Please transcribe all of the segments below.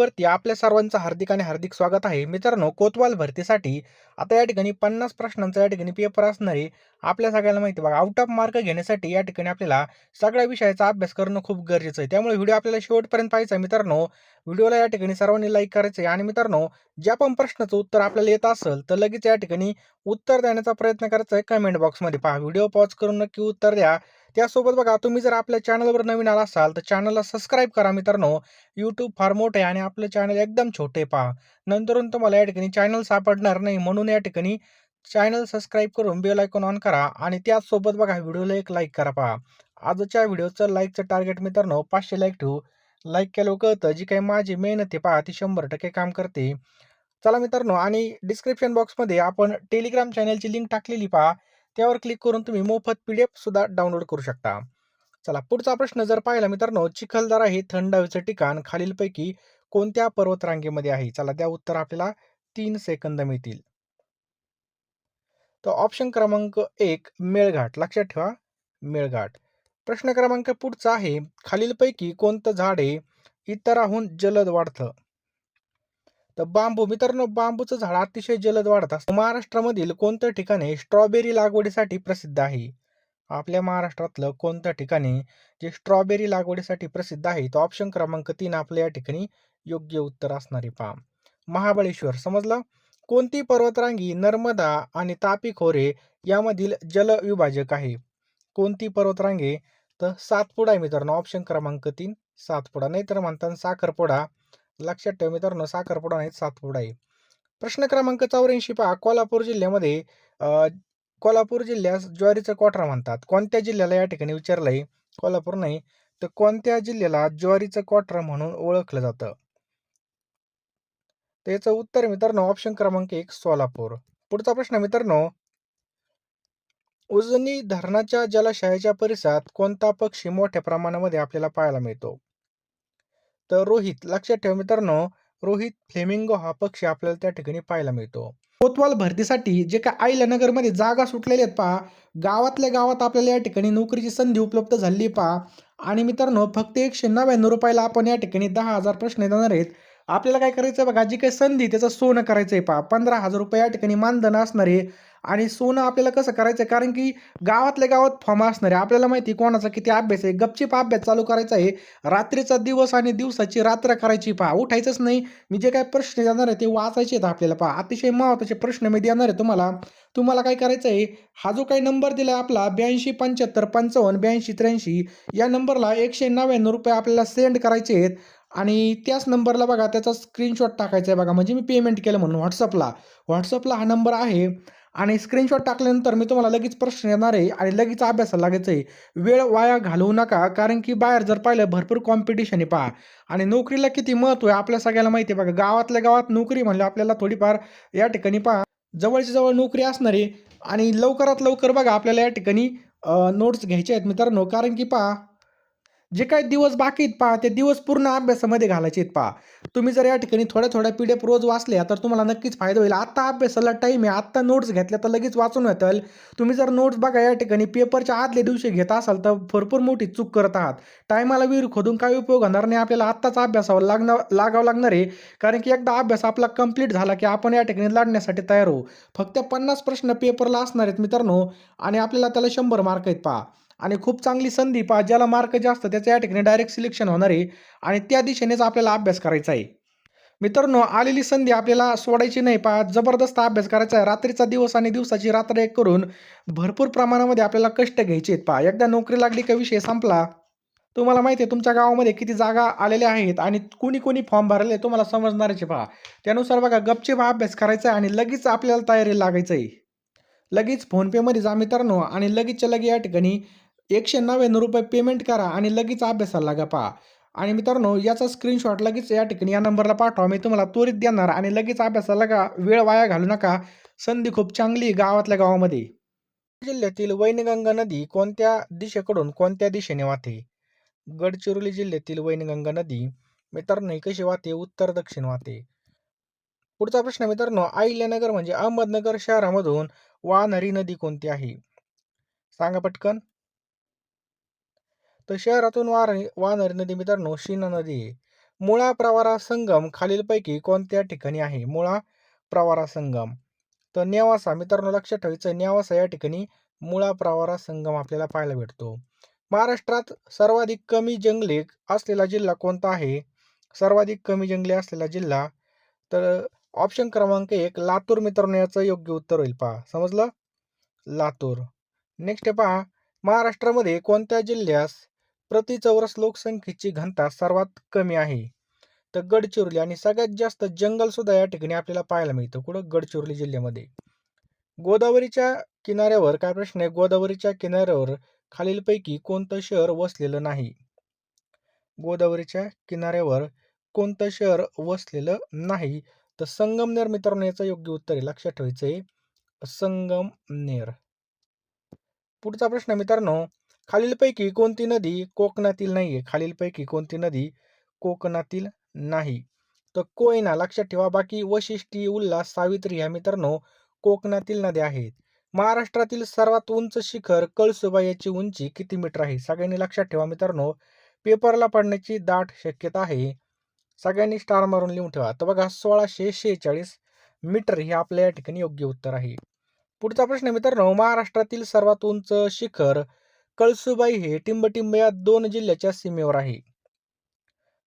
चॅनलवरती आपल्या सर्वांचं हार्दिक आणि हार्दिक स्वागत आहे. मित्रांनो कोतवाल भरतीसाठी आता या ठिकाणी पन्नास प्रश्नांचा या ठिकाणी पेपर असणारे आपल्या सगळ्यांना माहिती आहे बघा. आउट ऑफ मार्क घेण्यासाठी या ठिकाणी आपल्याला सगळ्या विषयाचा अभ्यास करणं खूप गरजेचं आहे. त्यामुळे व्हिडिओ आपल्याला शेवटपर्यंत पाहायचा आहे. मित्रांनो व्हिडिओला या ठिकाणी सर्वांनी लाईक करायचं आहे. आणि मित्रांनो ज्या पण प्रश्नाचं उत्तर आपल्याला येत असेल तर लगेच या ठिकाणी उत्तर देण्याचा प्रयत्न करायचा आहे. कमेंट बॉक्समध्ये पहा. व्हिडिओ पॉज करून नक्की उत्तर द्या. त्यासोबत बघा तुम्ही जर आपल्या चॅनलवर नवीन आला असाल तर चॅनलला सबस्क्राईब करा मित्रांनो. यूट्यूब फार मोठे आणि आपलं चॅनल एकदम छोटे पहा. नंतरून तुम्हाला या ठिकाणी चॅनल सापडणार नाही म्हणून या ठिकाणी चॅनल सबस्क्राईब करून बेल आयकॉन ऑन करा आणि त्याचसोबत बघा व्हिडिओला एक लाईक करा पहा. आजच्या व्हिडिओचं लाईकचं टार्गेट मित्रांनो पाचशे लाईक ठेवू. लाईक केलं कळतं जी काही माझी मेहनत आहे पहा ती शंभर टक्के काम करते. चला मित्रांनो आणि डिस्क्रिप्शन बॉक्समध्ये आपण टेलिग्राम चॅनलची लिंक टाकलेली पहा. त्यावर क्लिक करून तुम्ही मोफत पी डी एफसुद्धा डाउनलोड करू शकता. चला पुढचा प्रश्न जर पाहिला मित्रांनो चिखलदरा हे थंड हवेचं ठिकाण खालीलपैकी कोणत्या पर्वतरांगेमध्ये आहे? चला त्या उत्तर आपल्याला तीन सेकंद मिळतील. तर ऑप्शन क्रमांक एक मेळघाट. लक्षात ठेवा मेळघाट. प्रश्न क्रमांक पुढचा आहे खालीलपैकी कोणतं झाड हे इतराहून जलद वाढतं? तर बांबू मित्रांनो बांबूचं झाड अतिशय जलद वाढत असतं. महाराष्ट्रामधील कोणतं ठिकाणे स्ट्रॉबेरी लागवडीसाठी प्रसिद्ध आहे? आपल्या महाराष्ट्रातलं कोणत्या ठिकाणी जे स्ट्रॉबेरी लागवडीसाठी प्रसिद्ध आहे? तो ऑप्शन क्रमांक तीन आपल्या या ठिकाणी योग्य उत्तर असणारे पहा. महाबळेश्वर समजलं? कोणती पर्वतरांगी नर्मदा आणि तापी खोरे यामधील जलविभाजक आहे? कोणती पर्वतरांगे? तर सातपुडा आहे मित्रांनो ऑप्शन क्रमांक तीन. सातपुडा नाहीतर म्हणतात साखरपुडा लक्षात ठेव मित्रांनो साखरपुडा नाही सातपुडा आहे प्रश्न क्रमांक चौऱ्याऐंशी पहा. कोल्हापूर जिल्ह्यामध्ये कोल्हापूर जिल्ह्यास ज्वारीचं कोठरा म्हणतात. कोणत्या जिल्ह्याला या ठिकाणी विचारलंय? कोल्हापूर नाही. तर कोणत्या जिल्ह्याला ज्वारीचं कोठरा म्हणून ओळखलं जातं? त्याचं उत्तर मित्रांनो ऑप्शन क्रमांक एक सोलापूर. पुढचा प्रश्न मित्रांनो उजनी धरणाच्या जलाशयाच्या परिसरात कोणता पक्षी मोठ्या प्रमाणामध्ये आपल्याला पाहायला मिळतो? तर रोहित लक्षात ठेवा मित्रांनो रोहित फ्लेमिंगो हा पक्षी आपल्याला त्या ठिकाणी पाहायला मिळतो. कोतवाल भरतीसाठी जे काय आईलानगरमध्ये जागा सुटलेल्या आहेत पहा. गावातल्या गावात आपल्याला या ठिकाणी नोकरीची संधी उपलब्ध झाली पहा. आणि मित्रांनो फक्त एकशे नव्याण्णव रुपयाला आपण या ठिकाणी दहा हजार प्रश्न देणार आहेत. आपल्याला काय करायचं बघा जी काही संधी त्याचं सोनं करायचं आहे पहा. पंधरा हजार रुपये या ठिकाणी मानधन असणारे आणि सोनं आपल्याला कसं करायचं आहे कारण की गावातल्या गावात फॉर्म असणार आहे आपल्याला माहिती कोणाचा किती अभ्यास आहे? गपचिप अभ्यास चालू करायचा आहे. रात्रीचा दिवस आणि दिवसाची रात्र करायची पहा. उठायचंच नाही. मी जे काय प्रश्न देणार आहे ते वाचायचे आहेत आपल्याला पहा. अतिशय महत्त्वाचे प्रश्न मी देणार आहे तुम्हाला. तुम्हाला काय करायचं आहे? हा जो काही नंबर दिला आहे आपला ब्याऐंशी पंच्याहत्तर पंचावन्न ब्याऐंशी त्र्याऐंशी या नंबरला एकशे नव्याण्णव रुपये आपल्याला सेंड करायचे आहेत. आणि त्याच नंबरला बघा त्याचा स्क्रीनशॉट टाकायचा आहे बघा. म्हणजे मी पेमेंट केलं म्हणून व्हॉट्सअपला व्हॉट्सअपला हा नंबर आहे. आणि स्क्रीनशॉट टाकल्यानंतर मी तुम्हाला लगेच प्रश्न येणार आहे आणि लगेच अभ्यासाला लागायचं आहे वेळ वाया घालवू नका कारण की बाहेर जर पाहिलं भरपूर कॉम्पिटिशन आहे पहा. आणि नोकरीला किती महत्त्व आहे आपल्या सगळ्याला माहिती आहे बघा. गावातल्या गावात नोकरी म्हणलं आपल्याला थोडीफार या ठिकाणी पहा. जवळची जवळ नोकरी असणार आहे. आणि लवकरात लवकर बघा आपल्याला या ठिकाणी नोट्स घ्यायचे आहेत मित्रांनो. कारण की पहा जे काही दिवस बाकी आहेत पहा ते दिवस पूर्ण अभ्यासामध्ये घालायचे आहेत पहा. तुम्ही जर या ठिकाणी थोड्या थोड्या पी डी एफ रोज वाचल्या तर तुम्हाला नक्कीच फायदा होईल. आत्ता अभ्यासाला टाईम आहे आत्ता नोट्स घेतल्या तर लगेच वाचून येतील. तुम्ही जर नोट्स बघा या ठिकाणी पेपरच्या आदल्या दिवशी घेत असाल तर भरपूर मोठी चूक करत आहात. टायमाला विहीर खोदून काही उपयोग होणार नाही आपल्याला आत्ताच अभ्यासावर लागणार लागावं लागणार आहे. कारण की एकदा अभ्यास आपला कंप्लीट झाला की आपण या ठिकाणी लढण्यासाठी तयार होऊ फक्त पन्नास प्रश्न पेपरला असणार आहेत मित्रांनो आणि आपल्याला त्याला शंभर मार्क आहेत पहा. आणि खूप चांगली संधी पहा ज्याला मार्क जास्त त्याचं या ठिकाणी डायरेक्ट सिलेक्शन होणार आहे. आणि त्या दिशेनेच आपल्याला अभ्यास करायचा आहे. मित्रांनो आलेली संधी आपल्याला सोडायची नाही पहा जबरदस्त अभ्यास करायचा आहे. रात्रीचा दिवस आणि दिवसाची रात्र एक करून भरपूर प्रमाणामध्ये आपल्याला कष्ट घ्यायचे आहेत पहा. एकदा नोकरी लागली का विषय संपला तुम्हाला माहिती आहे तुमच्या गावामध्ये किती जागा आलेल्या आहेत आणि कोणी कोणी फॉर्म भरले तुम्हाला समजणारचे पहा. त्यानुसार बघा गपचेप अभ्यास करायचा आहे आणि लगेच आपल्याला तयारी लागायचं आहे. लगेच फोनपेमध्ये जा मित्रांनो आणि लगेचच्या लगे या ठिकाणी एकशे नव्याण्णव रुपये पेमेंट करा आणि लगेच अभ्यासाला लागा पहा. आणि मित्रांनो याचा स्क्रीनशॉट लगेच या ठिकाणी या नंबरला पाठवा. मी तुम्हाला त्वरित देणार आणि लगेच अभ्यासाला लागा. वेळ वाया घालू नका. संधी खूप चांगली गावातल्या गावामध्ये. जिल्ह्यातील वैनगंगा नदी कोणत्या दिशेकडून कोणत्या दिशेने वाहते? गडचिरोली जिल्ह्यातील वैनगंगा नदी मित्रांनो कशी वाहते? उत्तर दक्षिण वाहते. पुढचा प्रश्न मित्रांनो अहिल्यानगर म्हणजे अहमदनगर शहरामधून वाहणारी नदी कोणती आहे? सांगा पटकन. तर शहरातून वार वानरी नदी मित्रांनो शिना नदी. आहे मुळा प्रवारा संगम खालीलपैकी कोणत्या ठिकाणी आहे? मुळा प्रवारा संगम. तर नेवासा मित्रांनो लक्षात ठेवायचं नेवासा या ठिकाणी मुळा प्रवारा संगम आपल्याला पाहायला भेटतो. महाराष्ट्रात सर्वाधिक कमी जंगले असलेला जिल्हा कोणता आहे? सर्वाधिक कमी जंगले असलेला जिल्हा? तर ऑप्शन क्रमांक एक लातूर मित्रांनो याचं योग्य उत्तर होईल. पहा समजलं? लातूर. नेक्स्ट पहा महाराष्ट्रामध्ये कोणत्या जिल्ह्यास प्रति चौरस लोकसंख्येची घनता सर्वात कमी आहे. तर गडचिरोली आणि सगळ्यात जास्त जंगलसुद्धा या ठिकाणी आपल्याला पाहायला मिळतं. कुठं? गडचिरोली जिल्ह्यामध्ये. गोदावरीच्या किनाऱ्यावर काय प्रश्न आहे? गोदावरीच्या किनाऱ्यावर खालीलपैकी कोणतं शहर वसलेलं नाही? गोदावरीच्या किनाऱ्यावर कोणतं शहर वसलेलं नाही? तर संगमनेर मित्रांनो याचं योग्य उत्तर आहे. लक्षात ठेवायचं आहे. संगमनेर. पुढचा प्रश्न मित्रांनो खालीलपैकी कोणती नदी कोकणातील नाही आहे खालीलपैकी कोणती नदी कोकणातील नाही. तर कोयना लक्षात ठेवा. बाकी वशिष्ठी उल्हास सावित्री ह्या मित्रांनो कोकणातील नद्या आहेत. महाराष्ट्रातील सर्वात उंच शिखर कळसुबा याची उंची किती मीटर आहे? सगळ्यांनी लक्षात ठेवा मित्रांनो. पेपरला पडण्याची दाट शक्यता आहे. सगळ्यांनी स्टार मारून लिहून ठेवा. तर बघा सोळाशे शेहेचाळीस मीटर हे आपल्या या ठिकाणी योग्य उत्तर आहे. पुढचा प्रश्न मित्रांनो. महाराष्ट्रातील सर्वात उंच शिखर कळसुबाई हे टिंबटिंब या दोन जिल्ह्याच्या सीमेवर आहे.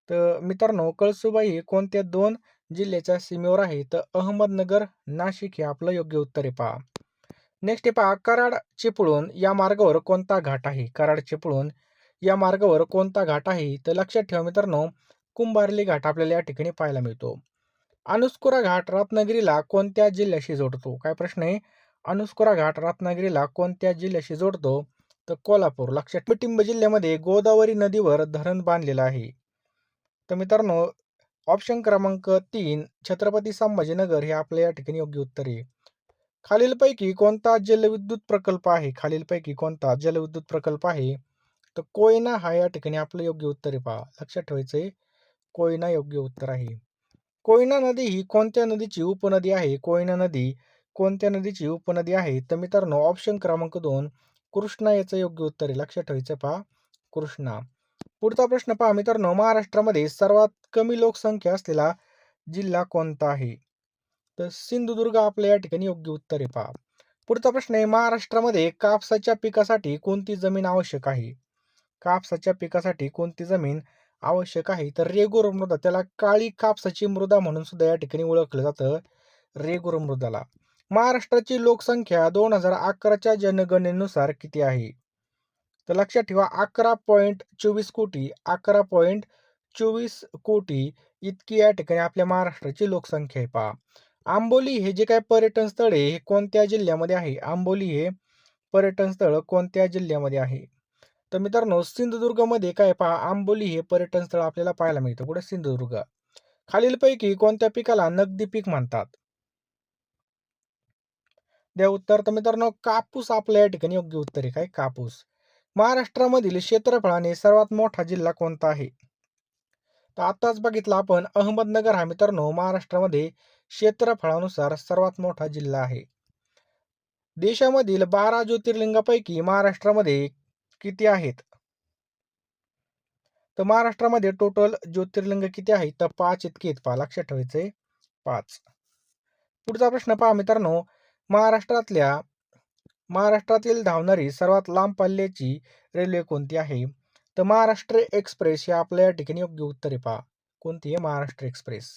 तर मित्रांनो कळसुबाई हे कोणत्या दोन जिल्ह्याच्या सीमेवर आहे? तर अहमदनगर नाशिक हे आपलं योग्य उत्तर आहे पहा. नेक्स्ट आहे पहा कराड चिपळूण या मार्गावर कोणता घाट आहे? कराड चिपळूण या मार्गावर कोणता घाट आहे? तर लक्षात ठेवा मित्रांनो कुंभारली घाट आपल्याला या ठिकाणी पाहायला मिळतो. अनुस्कुरा घाट रत्नागिरीला कोणत्या जिल्ह्याशी जोडतो? काय प्रश्न आहे? अनुस्कुरा घाट रत्नागिरीला कोणत्या जिल्ह्याशी जोडतो? तर कोल्हापूर लक्षात टिंब जिल्ह्यामध्ये गोदावरी नदीवर धरण बांधलेलं आहे. तर मित्रांनो ऑप्शन क्रमांक तीन छत्रपती संभाजीनगर हे आपल्या या ठिकाणी योग्य उत्तर आहे. खालीलपैकी कोणता जलविद्युत प्रकल्प आहे? खालीलपैकी कोणता जलविद्युत प्रकल्प आहे? तर कोयना हा या ठिकाणी आपलं योग्य उत्तर आहे पहा. लक्षात ठेवायचं आहे कोयना योग्य उत्तर आहे. कोयना नदी ही कोणत्या नदीची उपनदी आहे? कोयना नदी कोणत्या नदीची उपनदी आहे? तर मित्रांनो ऑप्शन क्रमांक दोन कृष्णा याचं योग्य उत्तर आहे. लक्षात ठेवायचं पहा. कृष्णा. पुढचा प्रश्न पहा. मित्रांनो महाराष्ट्रामध्ये सर्वात कमी लोकसंख्या असलेला जिल्हा कोणता आहे? तर सिंधुदुर्ग आपल्या या ठिकाणी योग्य उत्तर आहे पहा. पुढचा प्रश्न आहे. महाराष्ट्रामध्ये कापसाच्या पिकासाठी कोणती जमीन आवश्यक आहे? कापसाच्या पिकासाठी कोणती जमीन आवश्यक आहे? तर रेगुर मृदा त्याला काळी कापसाची मृदा म्हणून सुद्धा या ठिकाणी ओळखलं जातं. रेगुर मृदाला. महाराष्ट्राची लोकसंख्या दोन हजार अकराच्या जनगणनेनुसार किती आहे? तर लक्षात ठेवा अकरा पॉईंट चोवीस कोटी अकरा पॉईंट चोवीस कोटी इतकी या ठिकाणी आपल्या महाराष्ट्राची लोकसंख्या आहे. पहा आंबोली हे जे काय पर्यटन स्थळ आहे हे कोणत्या जिल्ह्यामध्ये आहे? आंबोली हे पर्यटन स्थळ कोणत्या जिल्ह्यामध्ये आहे? तर मित्रांनो सिंधुदुर्गमध्ये काय पहा आंबोली हे पर्यटन स्थळ आपल्याला पाहायला मिळतं. कुठे? सिंधुदुर्ग. खालीलपैकी कोणत्या पिकाला नगदी पीक म्हणतात? द्या उत्तर तर मित्रांनो कापूस आपल्या या ठिकाणी योग्य उत्तर आहे. काय? कापूस. महाराष्ट्रामधील क्षेत्रफळाने सर्वात मोठा जिल्हा कोणता आहे? तर आताच बघितलं आपण अहमदनगर हा मित्रांनो महाराष्ट्रामध्ये क्षेत्रफळानुसार सर्वात मोठा जिल्हा आहे. देशामधील बारा ज्योतिर्लिंगापैकी महाराष्ट्रामध्ये किती आहेत? तर महाराष्ट्रामध्ये टोटल ज्योतिर्लिंग किती आहेत तर पाच इतके आहेत. पहा लक्षात ठेवायचे पाच. पुढचा प्रश्न पहा मित्रांनो महाराष्ट्रातल्या महाराष्ट्रातील धावणारी सर्वात लांब पल्ल्याची रेल्वे कोणती आहे? तर महाराष्ट्र एक्सप्रेस हे आपल्या या ठिकाणी योग्य उत्तरे पहा. कोणती आहे? महाराष्ट्र एक्सप्रेस.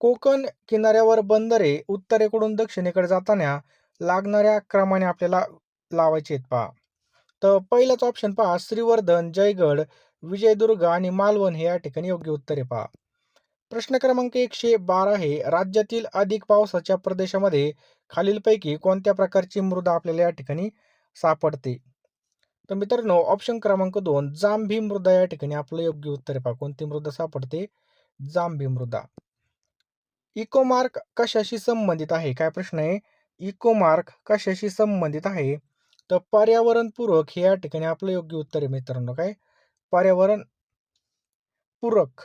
कोकण किनाऱ्यावर बंदरे उत्तरेकडून दक्षिणेकडे जाताना लागणाऱ्या क्रमाने आपल्याला लावायचे आहेत पहा. तर पहिलाच ऑप्शन पहा श्रीवर्धन जयगड विजयदुर्ग आणि मालवण हे या ठिकाणी योग्य उत्तरे पहा. प्रश्न क्रमांक एकशे बारा हे राज्यातील अधिक पावसाच्या प्रदेशामध्ये खालीलपैकी कोणत्या प्रकारची मृदा आपल्याला या ठिकाणी सापडते? तर मित्रांनो ऑप्शन क्रमांक दोन जांभी मृदा या ठिकाणी आपलं योग्य उत्तर पहा. कोणती मृदा सापडते? जांभी मृदा. इकोमार्क कशाशी संबंधित आहे? काय प्रश्न आहे? इकोमार्क कशाशी संबंधित आहे? तर पर्यावरणपूरक हे या ठिकाणी आपलं योग्य उत्तर आहे मित्रांनो. काय? पर्यावरण पूरक.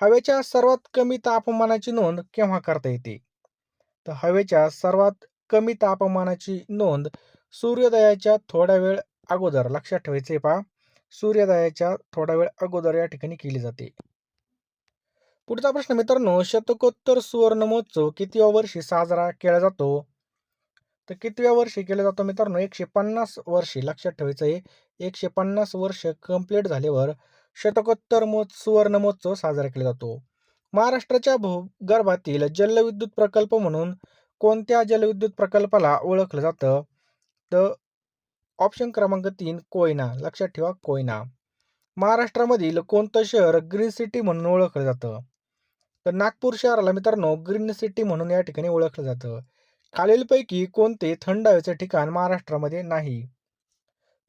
हवेच्या सर्वात कमी तापमानाची नोंद केव्हा करता येते? तर हवेच्या सर्वात कमी तापमानाची नोंद सूर्योदयाच्या थोडा वेळ अगोदर. लक्षात ठेवायचे पहा सूर्योदयाच्या थोडा वेळ अगोदर या ठिकाणी केली जाते. पुढचा प्रश्न मित्रांनो शतकोत्तर सुवर्ण महोत्सव कितव्या वर्षी साजरा केला जातो? तर कितव्या वर्षी केला जातो मित्रांनो? एकशे पन्नास वर्षी. लक्षात ठेवायचं आहे एकशे पन्नास वर्ष कंप्लीट झाल्यावर शतकोत्तर मो सुवर्ण महोत्सव साजरा केला जातो. महाराष्ट्राच्या भूगर्भातील जलविद्युत प्रकल्प म्हणून कोणत्या जलविद्युत प्रकल्पाला ओळखलं जातं? तर ऑप्शन क्रमांक तीन कोयना. लक्षात ठेवा कोयना. महाराष्ट्रामधील कोणतं शहर ग्रीन सिटी म्हणून ओळखलं जातं? तर नागपूर शहराला मित्रांनो ग्रीन सिटी म्हणून या ठिकाणी ओळखलं जातं. खालीलपैकी कोणते थंड हवेचे ठिकाण महाराष्ट्रामध्ये नाही?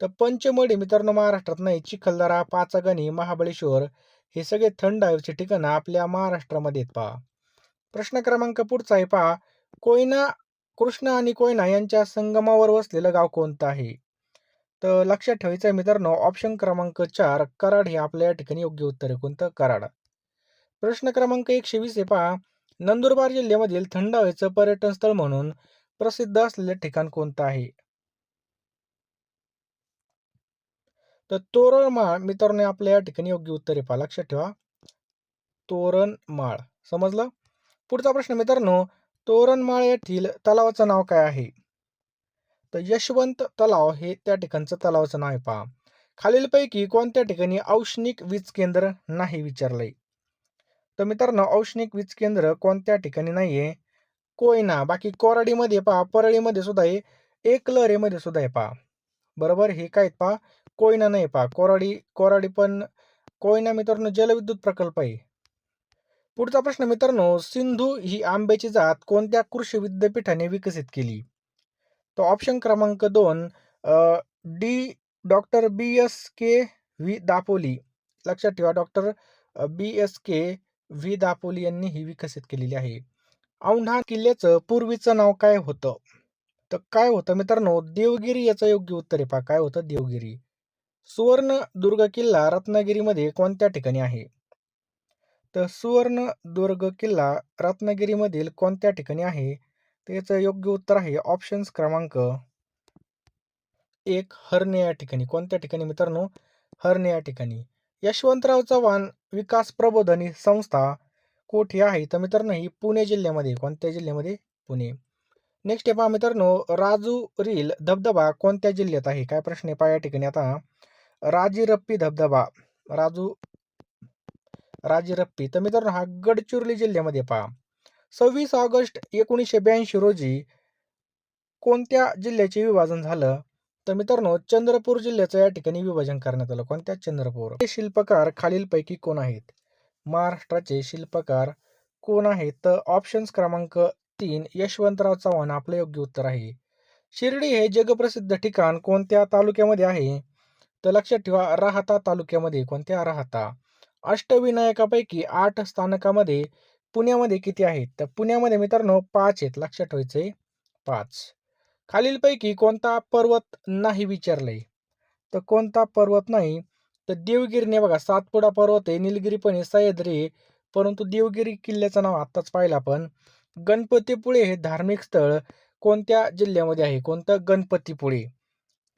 तर पंचमढी मित्रांनो महाराष्ट्रात नाही. चिखलदरा पाचगणी महाबळेश्वर हे सगळे थंड हवेचे ठिकाणं आपल्या महाराष्ट्रामध्ये आहेत पहा. प्रश्न क्रमांक पुढचा आहे पहा. कोयना कृष्णा आणि कोयना यांच्या संगमावर वसलेलं गाव कोणतं आहे? तर लक्षात ठेवायचं आहे मित्रांनो ऑप्शन क्रमांक चार कराड हे आपल्या या ठिकाणी योग्य उत्तर आहे. कोणतं? कराड. प्रश्न क्रमांक एकशे वीस आहे पहा. नंदुरबार जिल्ह्यामधील थंड हवेचं पर्यटन स्थळ म्हणून प्रसिद्ध असलेले ठिकाण कोणतं आहे? तर तोरणमाळ मित्रांनो आपल्या या ठिकाणी योग्य उत्तर आहे पहा. लक्षात ठेवा. तोरणमाळ समजलं? पुढचा प्रश्न मित्रांनो तोरणमाळ येथील तलावाचं नाव काय आहे? तर यशवंत तलाव हे त्या ठिकाणचं तलावाचं नाव आहे पहा. खालीलपैकी कोणत्या ठिकाणी औष्णिक वीज केंद्र नाही विचारलंय? तर मित्रांनो औष्णिक वीज केंद्र कोणत्या ठिकाणी नाहीये? कोयना. बाकी कोराडीमध्ये पहा परळीमध्ये सुद्धा आहे. एकलरेमध्ये सुद्धा आहे पहा. बरोबर? हे काय पहा. कोयना नाही पहा. कोराडी कोराडी पण कोयना मित्रांनो जलविद्युत प्रकल्प आहे. पुढचा प्रश्न मित्रांनो सिंधू ही आंब्याची जात कोणत्या कृषी विद्यापीठाने विकसित केली? तो ऑप्शन क्रमांक दोन D doctor B S K V Dapoli. लक्षात ठेवा doctor B S K V Dapoli यांनी ही विकसित केलेली आहे. औंढा किल्ल्याचं पूर्वीचं नाव काय होतं? तर काय होतं मित्रांनो देवगिरी याचं योग्य उत्तर आहे पहा. काय होतं? देवगिरी. सुवर्ण दुर्ग किल्ला रत्नागिरीमध्ये कोणत्या ठिकाणी आहे? तर सुवर्ण दुर्ग किल्ला रत्नागिरीमधील कोणत्या ठिकाणी आहे? तर याचं योग्य उत्तर आहे ऑप्शन्स क्रमांक एक हरणे या ठिकाणी. कोणत्या ठिकाणी मित्रांनो? हरणे या ठिकाणी. यशवंतराव चव्हाण विकास प्रबोधनी संस्था कोठे आहे? तर मित्रांनो ही पुणे जिल्ह्यामध्ये कोणत्या जिल्ह्यामध्ये? पुणे. नेक्स्ट आहे पहा मित्रांनो राजू रील धबधबा कोणत्या जिल्ह्यात आहे? काय प्रश्न आहे? पहा या ठिकाणी आता. राजीरप्पी धबधबा. राजू राजीरप्पी तर मित्रांनो हा गडचिरोली जिल्ह्यामध्ये पहा. सव्वीस ऑगस्ट एकोणीसशे ब्याऐंशी रोजी कोणत्या जिल्ह्याचे विभाजन झालं? तर मित्रांनो चंद्रपूर जिल्ह्याचं या ठिकाणी विभाजन करण्यात आलं. कोणत्या? चंद्रपूर. हे शिल्पकार खालीलपैकी कोण आहेत? महाराष्ट्राचे शिल्पकार कोण आहेत? तर ऑप्शन्स क्रमांक तीन यशवंतराव चव्हाण आपलं योग्य उत्तर आहे. शिर्डी हे जगप्रसिद्ध ठिकाण कोणत्या तालुक्यामध्ये आहे? तर लक्षात ठेवा राहता तालुक्यामध्ये कोणत्या राहता? अष्टविनायकापैकी आठ स्थानकामध्ये पुण्यामध्ये किती आहेत? तर पुण्यामध्ये मित्रांनो पाच आहेत लक्षात ठेवायचे पाच. खालीलपैकी कोणता पर्वत नाही विचारलंय? तर कोणता पर्वत नाही? तर देवगिरीने बघा सातपुडा पर्वत आहे निलगिरी पण आहे सह्याद्री परंतु देवगिरी किल्ल्याचं नाव आत्ताच पाहिलं आपण. गणपतीपुळे हे धार्मिक स्थळ कोणत्या जिल्ह्यामध्ये आहे? कोणतं गणपतीपुळे?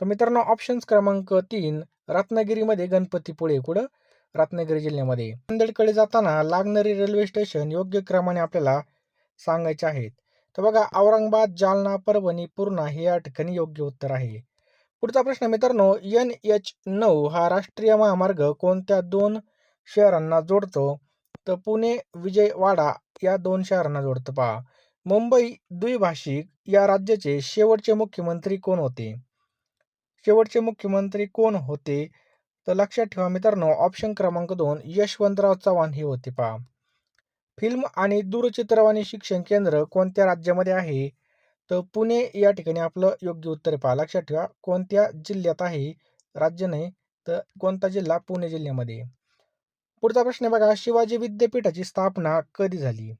तर मित्रांनो ऑप्शन्स क्रमांक तीन रत्नागिरीमध्ये गणपतीपुळे कुठं? रत्नागिरी जिल्ह्यामध्ये. नांदेडकडे जाताना लागणारी रेल्वे स्टेशन योग्य क्रमाने आपल्याला सांगायचे आहेत. तर बघा औरंगाबाद जालना परभणी पूर्णा हे या ठिकाणी योग्य उत्तर आहे. पुढचा प्रश्न मित्रांनो एन एच नऊ हा राष्ट्रीय महामार्ग कोणत्या दोन शहरांना जोडतो? तर पुणे विजयवाडा या दोन शहरांना जोडतं. पहा मुंबई द्विभाषिक या राज्याचे शेवटचे मुख्यमंत्री कोण होते? शेवटचे मुख्यमंत्री कोण होते? तर लक्षात ठेवा मित्रांनो ऑप्शन क्रमांक दोन यशवंतराव चव्हाण हे होते. पहा फिल्म आणि दूरचित्रवाणी शिक्षण केंद्र कोणत्या राज्यामध्ये आहे? तर पुणे या ठिकाणी आपलं योग्य उत्तर पहा लक्षात ठेवा कोणत्या जिल्ह्यात आहे? राज्य नाही तर कोणता जिल्हा? पुणे जिल्ह्यामध्ये. पुढचा प्रश्न बघा शिवाजी विद्यापीठाची स्थापना कधी झाली?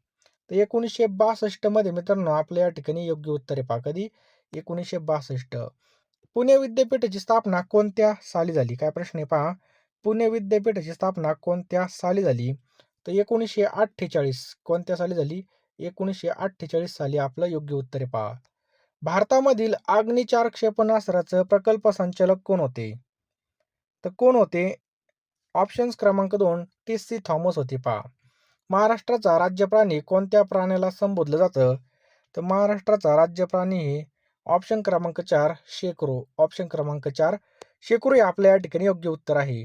तर एकोणीसशे बासष्टमध्ये मित्रांनो आपल्या या ठिकाणी योग्य उत्तरे पहा. कधी? एकोणीसशे बासष्ट. पुणे विद्यापीठाची स्थापना कोणत्या साली झाली? काय प्रश्न आहे पहा. पुणे विद्यापीठाची स्थापना कोणत्या साली झाली? तर एकोणीसशे अठ्ठेचाळीस कोणत्या साली झाली? एकोणीसशे अठ्ठेचाळीस साली आपलं योग्य उत्तर पहा. भारतामधील अग्निचार क्षेपणास्त्राचं प्रकल्प संचालक कोण होते? तर कोण होते? ऑप्शन्स क्रमांक दोन टी सी थॉमस होते पहा. महाराष्ट्राचा राज्य प्राणी कोणत्या प्राण्याला संबोधलं जातं? तर महाराष्ट्राचा राज्य प्राणी हे ऑप्शन क्रमांक चार शेकरू. ऑप्शन क्रमांक चार शेकरू हे आपल्या या ठिकाणी योग्य उत्तर आहे.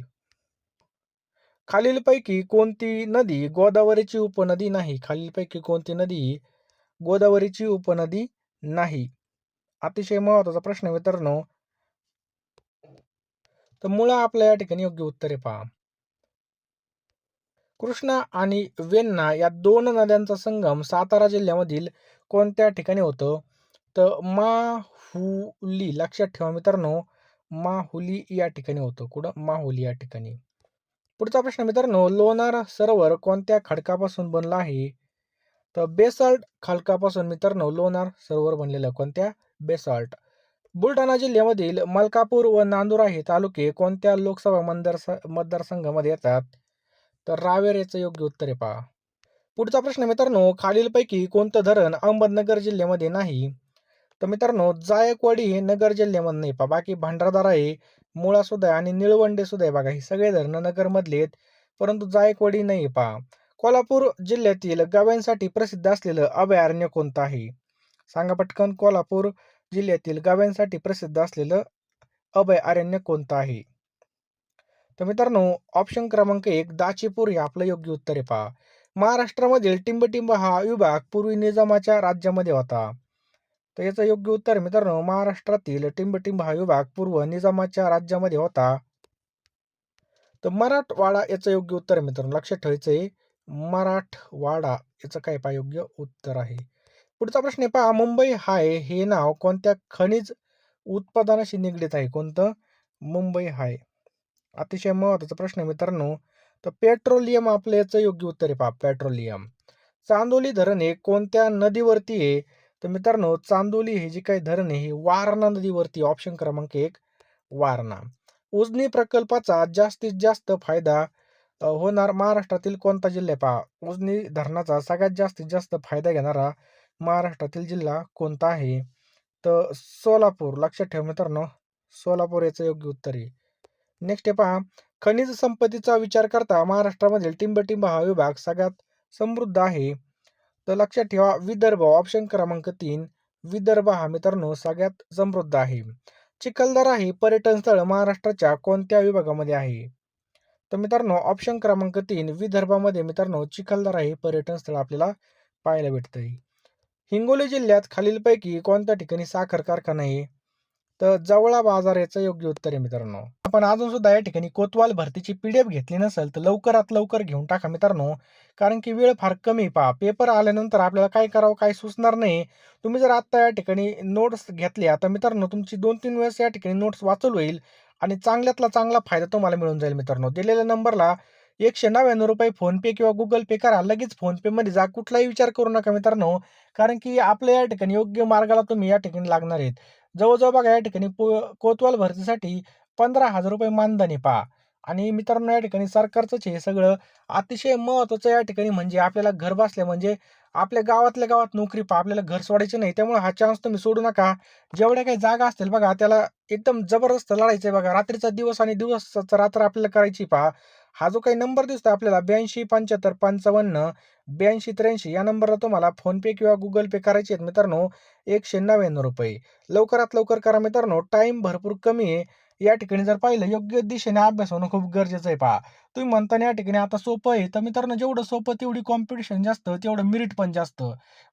खालीलपैकी कोणती नदी गोदावरीची उपनदी नाही? खालीलपैकी कोणती नदी गोदावरीची उपनदी नाही? अतिशय महत्त्वाचा प्रश्न मित्रांनो. तर मुळा आपल्या या ठिकाणी योग्य उत्तर आहे पहा. कृष्णा आणि वेन्ना या दोन नद्यांचा संगम सातारा जिल्ह्यामधील कोणत्या ठिकाणी होतो? तर माहुली लक्षात ठेवा मित्रांनो माहुली या ठिकाणी होतो. कुठं? माहुली या ठिकाणी. पुढचा प्रश्न मित्रांनो लोणार सरोवर कोणत्या खडकापासून बनला आहे? तर बेसॉल्ट खडकापासून मित्रांनो लोणार सरोवर बनलेलं कोणत्या? बेसॉल्ट. बुलढाणा जिल्ह्यामधील मलकापूर व नांदुरा हे तालुके कोणत्या लोकसभा मतदार मतदारसंघामध्ये येतात? तर रावेर याचं योग्य उत्तर आहे पहा. पुढचा प्रश्न मित्रांनो खालीलपैकी कोणतं धरण अहमदनगर जिल्ह्यामध्ये नाही? तर मित्रांनो जायकवाडी हे नगर जिल्ह्यामध्ये नाही पहा. बाकी भांडारदारा आहे मुळा सुद्धा आहे आणि निळवंडे सुद्धा आहे बघा. ही सगळे धरणं नगरमधले आहेत परंतु जायकवाडी नाही पहा. कोल्हापूर जिल्ह्यातील गाव्यांसाठी प्रसिद्ध असलेलं अभयारण्य कोणतं आहे? सांगा पटकन कोल्हापूर जिल्ह्यातील गाव्यांसाठी प्रसिद्ध असलेलं अभय अरण्य कोणतं आहे? तर मित्रांनो ऑप्शन क्रमांक एक दाचीपूर हे आपलं योग्य उत्तर आहे पहा. महाराष्ट्रामधील टिंबटिंब हा विभाग पूर्वी निजामाच्या राज्यामध्ये होता. तर याचं योग्य उत्तर मित्रांनो महाराष्ट्रातील टिंबटिंब हा विभाग पूर्व निजामाच्या राज्यामध्ये होता. तर मराठवाडा याचं योग्य उत्तर मित्रांनो लक्षात ठेवायचंय. मराठवाडा याचं काय पा योग्य उत्तर आहे. पुढचा प्रश्न आहे पहा मुंबई हाय हे नाव कोणत्या खनिज उत्पादनाशी निगडीत आहे? कोणतं? मुंबई हाय. अतिशय महत्त्वाचा प्रश्न आहे मित्रांनो. तर पेट्रोलियम आपलं याचं योग्य उत्तर आहे पहा पेट्रोलियम. चांदोली धरण हे कोणत्या नदीवरती आहे? तर मित्रांनो चांदोली हे जे काही धरण आहे हे वारणा नदीवरती ऑप्शन क्रमांक एक वारणा. उजनी प्रकल्पाचा जास्तीत जास्त फायदा होणार महाराष्ट्रातील कोणता जिल्हा पहा? उजनी धरणाचा सगळ्यात जास्तीत जास्त फायदा घेणारा महाराष्ट्रातील जिल्हा कोणता आहे? तर सोलापूर लक्षात ठेव मित्रांनो. सोलापूर याचं योग्य उत्तर आहे. नेक्स्ट आहे पहा. खनिज संपत्तीचा विचार करता महाराष्ट्रामधील टिंबटिंब हा विभाग सगळ्यात समृद्ध आहे. तर लक्षात ठेवा विदर्भ ऑप्शन क्रमांक तीन. विदर्भ हा मित्रांनो सगळ्यात समृद्ध आहे. चिखलदरा हे पर्यटन स्थळ महाराष्ट्राच्या कोणत्या विभागामध्ये आहे? तर मित्रांनो ऑप्शन क्रमांक तीन. विदर्भामध्ये मित्रांनो चिखलदरा हे पर्यटन स्थळ आपल्याला पाहायला भेटतंय. हिंगोली जिल्ह्यात खालीलपैकी कोणत्या ठिकाणी साखर कारखाना आहे? तर जवळा बाजार याचं योग्य उत्तर आहे मित्रांनो. आपण अजून सुद्धा या ठिकाणी कोतवाल भरतीची पीडीएफ घेतली नसेल तर लवकरात लवकर घेऊन टाका मित्रांनो. कारण की वेळ फार कमी पहा. पेपर आल्यानंतर आपल्याला काय करावं काय सुचणार नाही. तुम्ही जर आत्ता या ठिकाणी नोट्स घेतल्या तर मित्रांनो तुमची दोन तीन वेळेस या ठिकाणी नोट्स वाचल होईल आणि चांगल्यातला चांगला फायदा तुम्हाला मिळून जाईल मित्रांनो. दिलेल्या नंबरला एकशे नव्याण्णव रुपये फोनपे किंवा गुगल पे करा. लगेच फोनपेमध्ये जा. कुठलाही विचार करू नका मित्रांनो. कारण की आपल्या या ठिकाणी योग्य मार्गाला तुम्ही या ठिकाणी लागणार आहेत. जवळजवळ बघा या ठिकाणी पो कोतवाल भरतीसाठी पंधरा हजार रुपये मानधनी पहा. आणि मित्रांनो या ठिकाणी सरकारचंच हे सगळं अतिशय महत्त्वाचं या ठिकाणी म्हणजे आपल्याला घर बसल्या म्हणजे आपल्या गावातल्या गावात नोकरी पहा. आपल्याला घर सोडायचे नाही. त्यामुळे हा चान्स तुम्ही सोडू नका. जेवढ्या काही जागा असतील बघा त्याला एकदम जबरदस्त लढायचं आहे बघा. रात्रीचा दिवस आणि दिवसाचा रात्र आपल्याला करायची पहा. हा जो काही नंबर दिसतो आपल्याला ब्याऐंशी पंच्याहत्तर पंचावन्न ब्याऐंशी त्र्याऐंशी या नंबरला तुम्हाला फोनपे किंवा गुगल पे करायचे आहेत मित्रांनो एकशे नव्याण्णव रुपये. लवकरात लवकर करा मित्रांनो टाईम भरपूर कमी आहे. या ठिकाणी जर पाहिलं योग्य दिशेने अभ्यास होणं खूप गरजेचं आहे पहा. तुम्ही म्हणताना या ठिकाणी आता सोपं आहे. तर मित्रांनो जेवढं सोपं तेवढी कॉम्पिटिशन जास्त तेवढं मिरिट पण जास्त.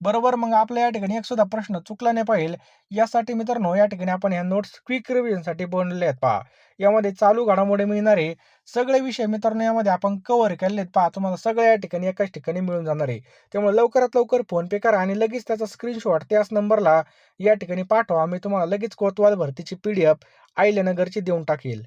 बरोबर? मग आपल्या या ठिकाणी एक सुद्धा प्रश्न चुकला नाही पाहिजे. यासाठी मित्रांनो या ठिकाणी आपण या नोट्स क्विक रिव्हिजनसाठी बनवले आहेत पहा. यामध्ये चालू घडामोडी मिळणारे सगळे विषय मित्रांनो यामध्ये आपण कव्हर केलेत पहा. तुम्हाला सगळ्या या ठिकाणी एकाच ठिकाणी मिळून जाणार आहे. त्यामुळे लवकरात लवकर फोन पे करा आणि लगेच त्याचा स्क्रीनशॉट त्याच नंबरला या ठिकाणी पाठवा. मी तुम्हाला लगेच कोतवाल भरतीची पी डी एफ आईल्यानगरची देऊन टाकेल.